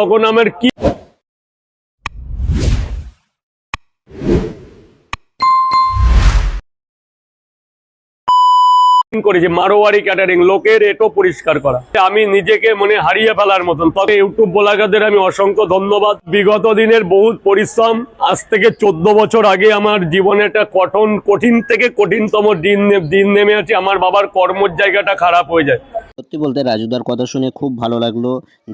তখন আমার কি করেছি, মারোয়ারি ক্যাটারিং লোকের এটো পরিষ্কার করা। আমি নিজেকে মনে হারিয়ে ফেলার মতন। তবে ইউটিউব ব্লগারদের আমি অসংখ্য ধন্যবাদ। বিগত দিনের বহুত পরিশ্রম, আজ থেকে চোদ্দ বছর আগে আমার জীবনে একটা কঠন কঠিন থেকে কঠিনতম দিন দিন নেমে আছে। আমার বাবার কর্মর জায়গাটা খারাপ হয়ে যায়। সত্যি বলতে রাজুদার কথা শুনে খুব ভালো লাগল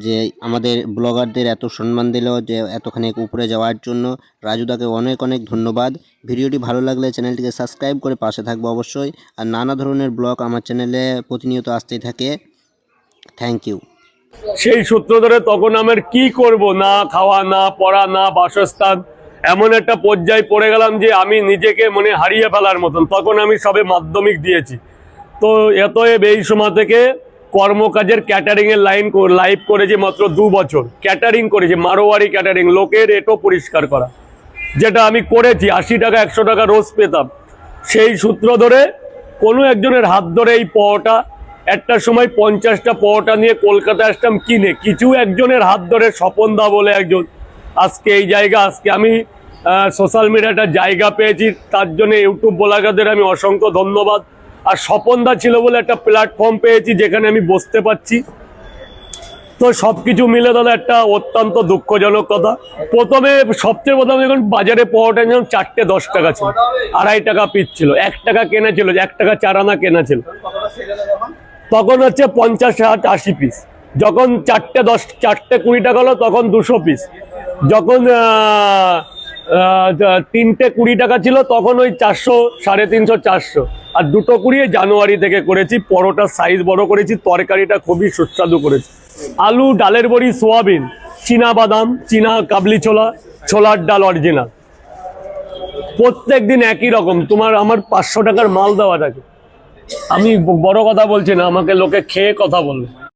যে আমাদের ব্লগারদের এত সম্মান দিল, যে এতখানি উপরে যাওয়ার জন্য। রাজুদাকে অনেক অনেক ধন্যবাদ। ভিডিওটি ভালো লাগলে চ্যানেলটিকে সাবস্ক্রাইব করে পাশে থাকব অবশ্যই। আর নানা ধরনের ব্লগ আমার চ্যানেলে প্রতিনিয়ত আসতেই থাকে। থ্যাংক ইউ সেই সূত্র ধরে তখন আমার কি করব? না খাওয়া, না পড়া, না বাসস্থান। এমন একটা পর্যায়ে পড়ে গেলাম যে আমি নিজেকে মনে হারিয়ে ফেলার মতন। তখন আমি সবে মাধ্যমিক দিয়েছি। তো এতএব এই সময় থেকে কর্মকাজের ক্যাটারিং এর লাইন লাইভ করেছি মাত্র দু বছর। ক্যাটারিং করেছি, মারোয়ারি ক্যাটারিং লোকের এটো পরিষ্কার করা। যেটা আমি করেছি, আশি টাকা, একশো টাকা রোজ পেতাম। সেই সূত্র ধরে কোনো একজনের হাত ধরে এই পটা একটা সময় পঞ্চাশটা পটা নিয়ে কলকাতা আসতাম কিনে। কিছু একজনের হাত ধরে স্বপন দা বলে একজন, আজকে এই জায়গা, আজকে আমি সোশ্যাল মিডিয়াটা জায়গা পেয়েছি। তার জন্য ইউটিউব ব্লগারদের আমি অসংখ্য ধন্যবাদ। আর স্বপন দা ছিল বলে একটা প্ল্যাটফর্ম পেয়েছি যেখানে আমি বসতে পারছি। তো সবকিছু মিলে দাদা একটা অত্যন্ত দুঃখজনক কথা। প্রথমে, সবচেয়ে প্রথমে যখন বাজারে পাওয়াটা যখন চারটে দশ টাকা ছিল। আড়াই টাকা পিস ছিল। এক টাকা কেনা ছিল, এক টাকা চার আনা কেনা ছিল। তখন হচ্ছে পঞ্চাশ ষাট আশি পিস যখন চারটে দশ, চারটে কুড়ি টাকা হলো, তখন দুশো পিস যখন তিনটে কুড়ি টাকা ছিল, তখন ওই চারশো, সাড়ে তিনশো, চারশো। আর দুটো কুড়ি জানুয়ারি থেকে করেছি পরোটার সাইজ বড় করেছি, তরকারিটা খুবই সুস্বাদু করেছি। আলু, ডালের বড়ি, সোয়াবিন চীনা বাদাম চীনা কাবলি ছোলা, ছোলার ডাল অরিজিনাল প্রত্যেক দিন একই রকম, তোমার আমার পাঁচশো টাকার মাল দেওয়া থাকে। আমি বড় কথা বলছি না, আমাকে লোকে খেয়ে কথা বলবে।